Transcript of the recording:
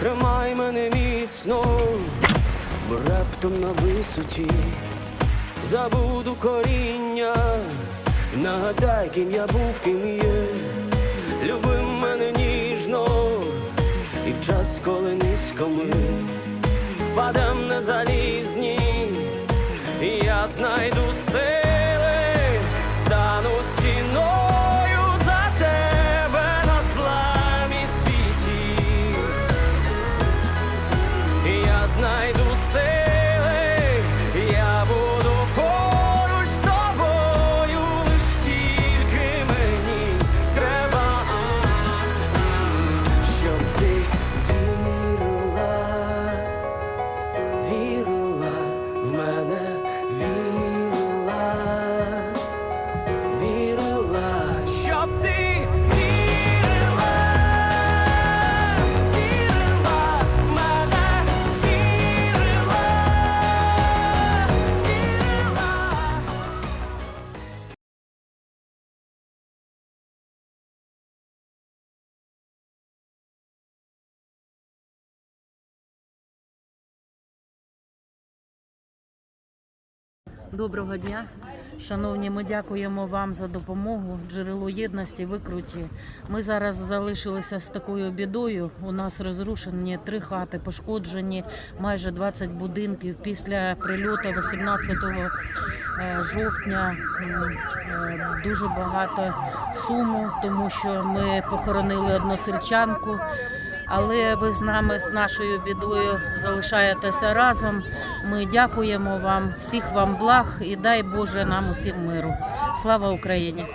тримай мене міцно, бо раптом на висоті забуду коріння, нагадай, ким я був, ким є, люби мене ніжно, і в час, коли низько ми впадем на залізні, і я знайду Доброго дня. Шановні, ми дякуємо вам за допомогу. Джерело єдності викруті. Ми зараз залишилися з такою бідою. У нас розрушені три хати, пошкоджені майже 20 будинків. Після прильоту 18 е, жовтня е, дуже багато суму, тому що ми похоронили односельчанку. Але ви з нами з нашою бідою залишаєтеся разом. Ми дякуємо вам, всіх вам благ і дай Боже нам усім миру. Слава Україні!